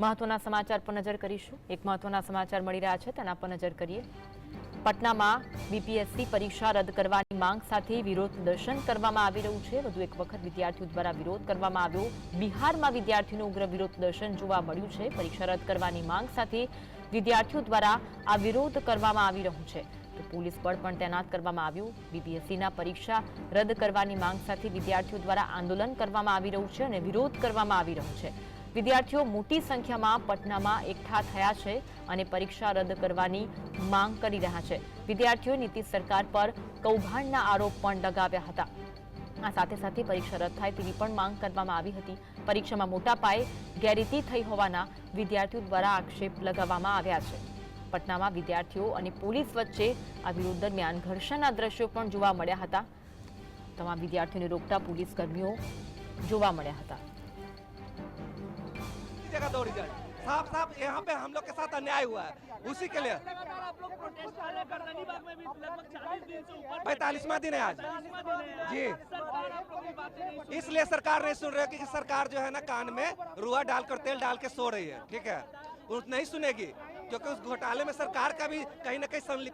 મહત્વના સમાચાર પર નજર કરીશું. એક મહત્વના સમાચાર મળી રહ્યા છે, તેના પર નજર કરીએ. પટનામાં બીપીએસસી પરીક્ષા રદ કરવાની માંગ સાથે વિરોધ પ્રદર્શન કરવામાં આવી રહ્યું છે. વધુ એક વખત વિદ્યાર્થીઓ દ્વારા વિરોધ કરવામાં આવ્યો. બિહારમાં વિદ્યાર્થીઓનું ઉગ્ર વિરોધ પ્રદર્શન જોવા મળ્યું છે. પરીક્ષા રદ કરવાની માંગ સાથે વિદ્યાર્થીઓ દ્વારા આ વિરોધ કરવામાં આવી રહ્યું છે. તો પોલીસ બળ પણ તૈનાત કરવામાં આવ્યું. બીપીએસસીના પરીક્ષા રદ કરવાની માંગ સાથે વિદ્યાર્થીઓ દ્વારા આંદોલન કરવામાં આવી રહ્યું છે અને વિરોધ કરવામાં આવી રહ્યો છે. વિદ્યાર્થીઓ મોટી સંખ્યામાં પટનામાં એકઠા થયા છે અને પરીક્ષા રદ કરવાની માંગ કરી રહ્યા છે. વિદ્યાર્થીઓએ નીતિશ સરકાર પર કૌભાંડના આરોપ પણ લગાવ્યા હતા. આ સાથે સાથે પરીક્ષા રદ થાય તેવી પણ માંગ કરવામાં આવી હતી. પરીક્ષામાં મોટા પાયે ગેરરીતિ થઈ હોવાના વિદ્યાર્થીઓ દ્વારા આક્ષેપ લગાવવામાં આવ્યા છે. પટનામાં વિદ્યાર્થીઓ અને પોલીસ વચ્ચે આ વિરોધ દરમિયાન ઘર્ષણના દ્રશ્યો પણ જોવા મળ્યા હતા. તમામ વિદ્યાર્થીઓને રોકતા પોલીસ કર્મીઓ જોવા મળ્યા હતા. जगह दो रिज़ल्ट साफ़ साफ़ यहाँ पे हम लोग के साथ अन्याय हुआ है। उसी के लिए। पैंतालीसवां दिन है आज। जी। इसलिए सरकार नहीं सुन रही कि सरकार जो है ना कान में रुआ डालकर तेल डाल के सो रही है। ठीक है? नहीं सुनेगी, क्योंकि उस घोटाले में सरकार का भी कहीं ना कहीं संलिप्त